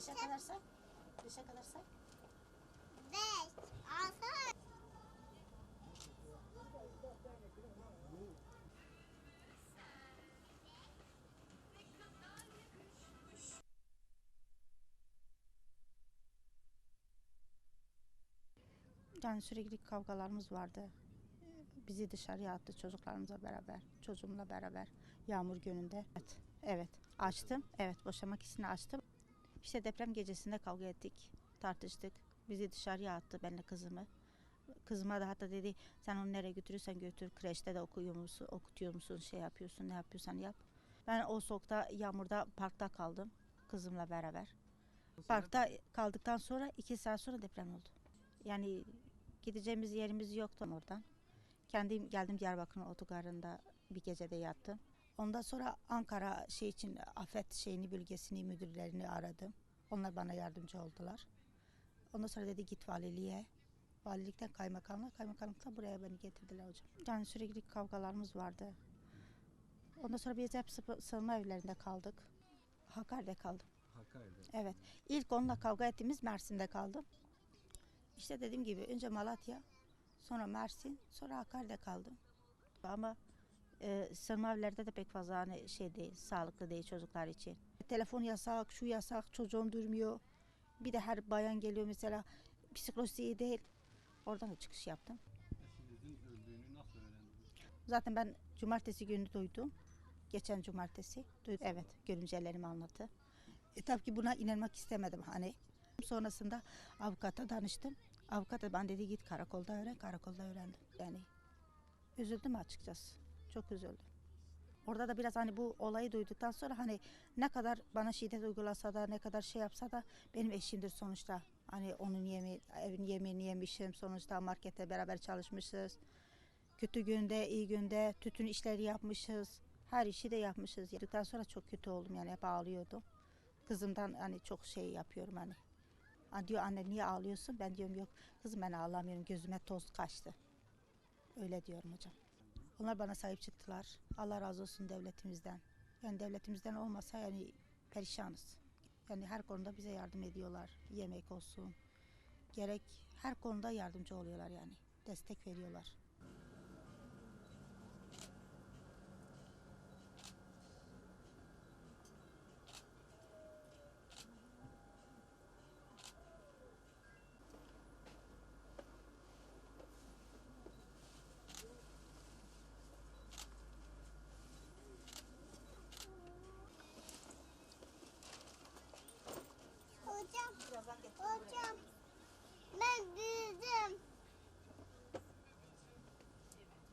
Beşe kadar say. Beşe kadar say. Beş, altı. Yani sürekli kavgalarımız vardı. Bizi dışarıya attı çocuklarımızla beraber, çocuğumla beraber yağmur gününde. Evet, evet açtım. Evet boşanmak istini açtım. İşte deprem gecesinde kavga ettik, tartıştık. Bizi dışarıya attı benle kızımı. Kızıma da hatta dedi sen onu nereye götürürsen götür. Kreşte de okuyor musun, okutuyor musun, şey yapıyorsun, ne yapıyorsan yap. Ben o soğukta, yağmurda parkta kaldım kızımla beraber. Parkta kaldıktan sonra iki saat sonra deprem oldu. Yani gideceğimiz yerimiz yoktu oradan. Kendim geldim Diyarbakır'ın otogarında bir gecede yattım. Ondan sonra Ankara şey için afet şeyini bölgesini müdürlerini aradım. Onlar bana yardımcı oldular. Ondan sonra dedi git valiliğe. Valilikten kaymakamlığa, kaymakamlıktan buraya beni getirdiler hocam. Yani sürekli kavgalarımız vardı. Ondan sonra biz hep sığınma evlerinde kaldık. Hakkari'de kaldım. Hakkari'de. Evet. İlk onunla kavga ettiğimiz Mersin'de kaldım. İşte dediğim gibi önce Malatya, sonra Mersin, sonra Hakkari'de kaldım. Ama e, sığınma evlerde de pek fazla hani şey değil, sağlıklı değil çocuklar için. Telefon yasak, şu yasak, çocuğum durmuyor. Bir de her bayan geliyor mesela psikolojisi iyi değil. Oradan da çıkış yaptım. Eşinizin öldüğünü nasıl öğrendiniz? Zaten ben cumartesi günü duydum. Geçen cumartesi. Duydum. Evet, görümcelerimi anlattı. E, tabii ki buna inanmak istemedim hani. Sonrasında avukata danıştım. Avukat da ben dedi git karakolda öğren, karakolda öğrendim. Yani üzüldüm açıkçası. Çok üzüldüm. Orada da biraz hani bu olayı duyduktan sonra hani ne kadar bana şiddet uygulasa da ne kadar şey yapsa da benim eşimdir sonuçta. Hani onun yeme evin yemeğini yemişim sonuçta markette beraber çalışmışız. Kötü günde, iyi günde tütün işleri yapmışız. Her işi de yapmışız. Yedikten sonra çok kötü oldum yani hep ağlıyordum. Kızımdan hani çok şey yapıyorum hani. Ha diyor anne niye ağlıyorsun? Ben diyorum yok kızım ben ağlamıyorum gözüme toz kaçtı. Öyle diyorum hocam. Onlar bana sahip çıktılar. Allah razı olsun devletimizden. Yani devletimizden olmasa yani perişanız. Yani her konuda bize yardım ediyorlar. Yemek olsun. Gerek her konuda yardımcı oluyorlar yani. Destek veriyorlar.